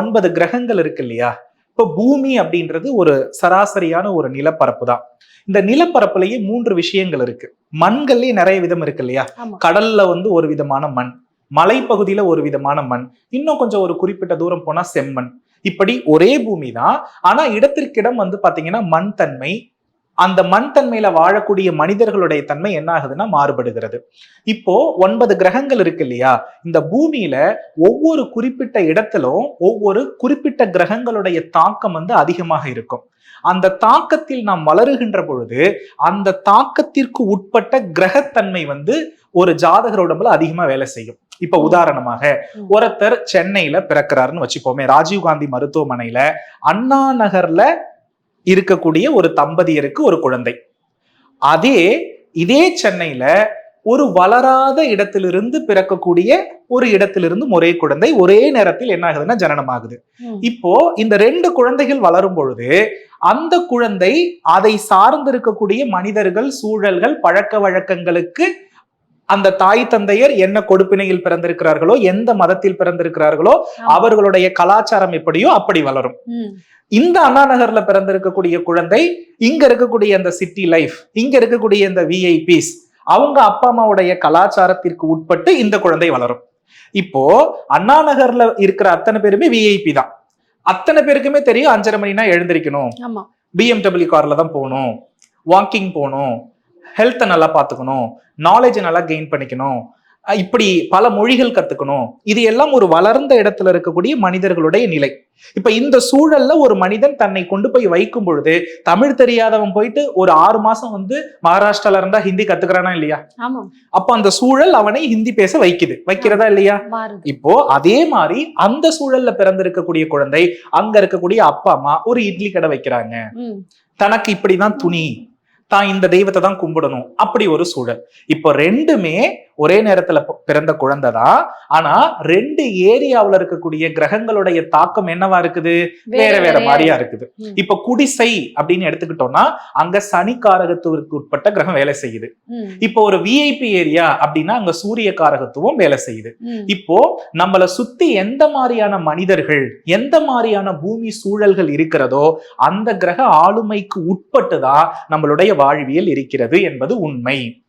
ஒன்பது கிரகங்கள் இருக்கு இல்லையா? இப்போ பூமி அப்படின்றது ஒரு சராசரியான ஒரு நிலப்பரப்பு தான். இந்த நிலப்பரப்புலயே மூன்று விஷயங்கள் இருக்கு. மண்கள்லயே நிறைய விதம் இருக்கு இல்லையா. கடல்ல வந்து ஒரு விதமான மண் மலைப்பகுதியில ஒரு விதமான மண் இன்னும் கொஞ்சம் ஒரு குறிப்பிட்ட தூரம் போனா செம்மண். இப்படி ஒரே பூமி தான். ஆனா இடத்திற்கிடம் வந்து பாத்தீங்கன்னா மண் தன்மை அந்த மண் தன்மையில வாழக்கூடிய மனிதர்களுடைய தன்மை என்ன ஆகுதுன்னா மாறுபடுகிறது. இப்போ ஒன்பது கிரகங்கள் இருக்கு இல்லையா? இந்த பூமியில ஒவ்வொரு குறிப்பிட்ட இடத்திலும் ஒவ்வொரு குறிப்பிட்ட கிரகங்களுடைய தாக்கம் வந்து அதிகமாக இருக்கும். அந்த தாக்கத்தில் நாம் வளருகின்ற பொழுது அந்த தாக்கத்திற்கு உட்பட்ட கிரகத்தன்மை வந்து ஒரு ஜாதகர் உடம்புல அதிகமா வேலை செய்யும். இப்ப உதாரணமாக. ஒருத்தர் சென்னையில பிறக்கிறாருன்னு வச்சுப்போமே ராஜீவ்காந்தி மருத்துவமனையில அண்ணா நகர்ல இருக்கக்கூடிய ஒரு தம்பதியருக்கு ஒரு குழந்தை அதே இதே சென்னையில ஒரு வளராத இடத்திலிருந்து பிறக்கக்கூடிய ஒரு இடத்திலிருந்து ஒரே குழந்தை ஒரே நேரத்தில் என்ன ஆகுதுன்னா ஜனனமாகுது ம். இப்போ இந்த ரெண்டு குழந்தைகள் வளரும் பொழுது அந்த குழந்தை அதை சார்ந்து இருக்கக்கூடிய மனிதர்கள் சூழல்கள் பழக்க வழக்கங்களுக்கு அந்த தாய் தந்தையர் என்ன கொடுப்பினையில் பிறந்திருக்கிறார்களோ எந்த மதத்தில் பிறந்திருக்கிறார்களோ. அவர்களுடைய கலாச்சாரம் எப்படியோ அப்படி வளரும். இந்த அண்ணா நகர்ல பிறந்திருக்கக்கூடிய குழந்தை இங்க இருக்கக்கூடிய அந்த சிட்டி லைஃப் இங்க இருக்கக்கூடிய இந்த விஐபிஸ் அவங்க அப்பா அம்மாவுடைய கலாச்சாரத்திற்கு உட்பட்டு இந்த குழந்தை வளரும். இப்போ அண்ணா நகர்ல இருக்கிற அத்தனை பேருமே விஐபி தான். அத்தனை பேருக்குமே தெரியும் அஞ்சரை மணினா எழுந்திருக்கணும். பிஎம்டபிள்யூ கார்ல தான் போகணும். வாக்கிங் போகணும். ஹெல்த்தை நல்லா பார்த்துக்கணும் நாலேஜை நல்லா கெயின் பண்ணிக்கணும். இப்படி பல மொழிகள் கத்துக்கணும். இது எல்லாம் ஒரு வளர்ந்த இடத்துல இருக்கக்கூடிய மனிதர்களுடைய நிலை. இப்ப இந்த சூழல்ல ஒரு மனிதன் தன்னை கொண்டு போய் வைக்கும் பொழுது தமிழ் தெரியாதவன் போயிட்டு ஒரு ஆறு மாசம் வந்து மகாராஷ்டிரால இருந்தா ஹிந்தி கத்துக்கிறானா இல்லையா? அப்ப அந்த சூழல் அவனை ஹிந்தி பேச வைக்குது. வைக்கிறதா இல்லையா? இப்போ அதே மாதிரி அந்த சூழல்ல பிறந்திருக்கக்கூடிய குழந்தை அங்க இருக்கக்கூடிய அப்பா அம்மா ஒரு இட்லி கடை வைக்கிறாங்க. தனக்கு இப்படிதான் துணி. தான் இந்த தெய்வத்தை தான் கும்பிடணும். அப்படி ஒரு சூழல். இப்போ ரெண்டுமே ஒரே நேரத்துல பிறந்த குழந்தை தான் ஆனா ரெண்டு ஏரியாவுல இருக்கக்கூடிய கிரகங்களுடைய தாக்கம் என்னவா இருக்குது? வேற வேற மாதிரியா இருக்குது. இப்ப குடிசை அப்படின்னு எடுத்துக்கிட்டோம்னா அங்க சனி உட்பட்ட கிரகம் வேலை செய்யுது. இப்போ ஒரு விஐபி ஏரியா அப்படின்னா அங்க சூரிய காரகத்துவம் வேலை செய்யுது. இப்போ நம்மள சுத்தி எந்த மாதிரியான மனிதர்கள் எந்த மாதிரியான பூமி சூழல்கள் இருக்கிறதோ அந்த கிரக ஆளுமைக்கு உட்பட்டு தான் நம்மளுடைய வாழ்வியல் இருக்கிறது என்பது உண்மை.